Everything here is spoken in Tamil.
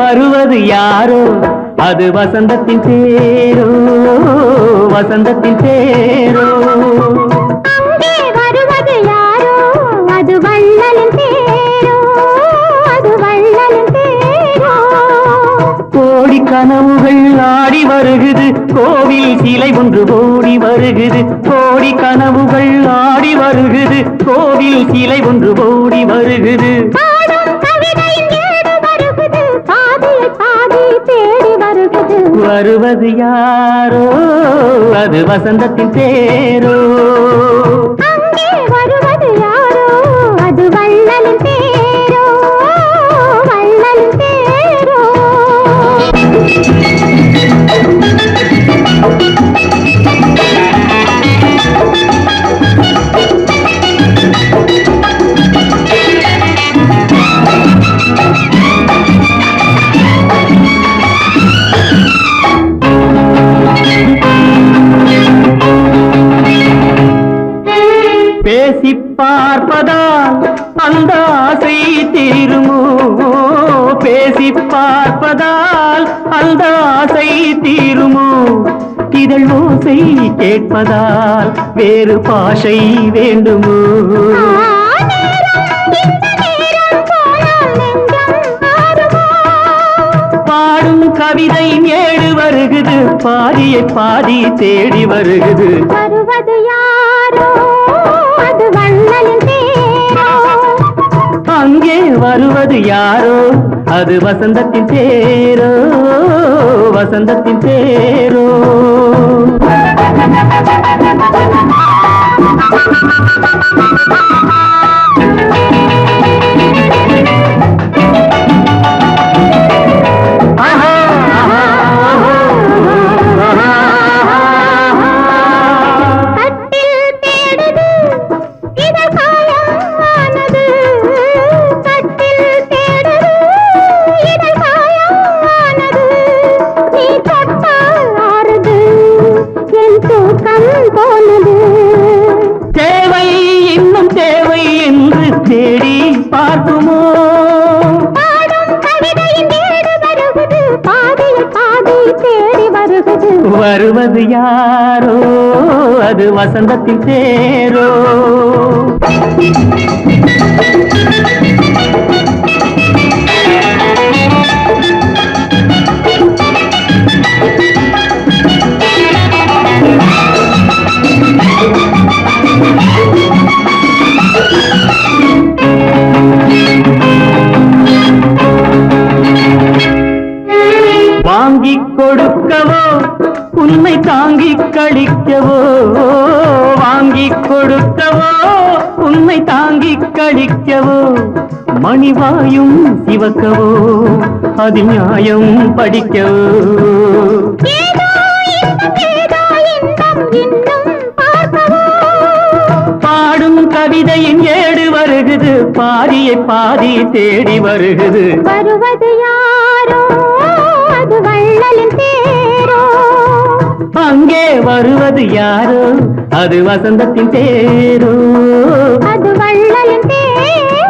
வருவது யாரோ? அது வசந்தத்தின் தேரோ வசந்தத்தின் அங்கே வருவது யாரோ? அது வள்ளலின் தேரோ அது வள்ளலின் தேரோ கோடி கனவுகள் ஆடி வருகுது. கோவில் சிலை ஒன்று ஓடி வருகுது. கோடி கனவுகள் ஆடி வருகுது. கோவில் சிலை ஒன்று ஓடி வருகுது. பாதி தேடி வருகுது வருவது யாரோ? அது வசந்தத்தின் தேரோ பார்ப்பதால் அந்த ஆசை தீருமோ? பேசி பார்ப்பதால் அந்த ஆசை தீருமோ? இதழ் ஓசை கேட்பதால் வேறு பாஷை வேண்டுமோ? பாடும் கவிதை ஏழு வருகுது பாதியை பாதி தேடி வருகுது. வருவது யாரோ? வருவது யாரோ அது வசந்தத்தின் பேரோ வசந்தத்தின் பேரோ Thank you. வருவது யாரோ? அது வசந்தத்தின் தேரோ? கொடுக்கவோ உன்னை தாங்கிக் கழிக்கவோ வாங்கிக் கொடுக்கவோ உன்னை தாங்கிக் கழிக்கவோ மணிவாயும் சிவக்கவோ அது நியாயம் படிக்கவோ பாடும் கவிதையின் ஏடு வருகுது பாதியை பாதி தேடி வருகுது. வருவது யாரோ? வள்ளலின் தேரோ அங்கே வருவது யாரோ? அது வசந்தத்தின் தேரோ அது வள்ளலின் தேரோ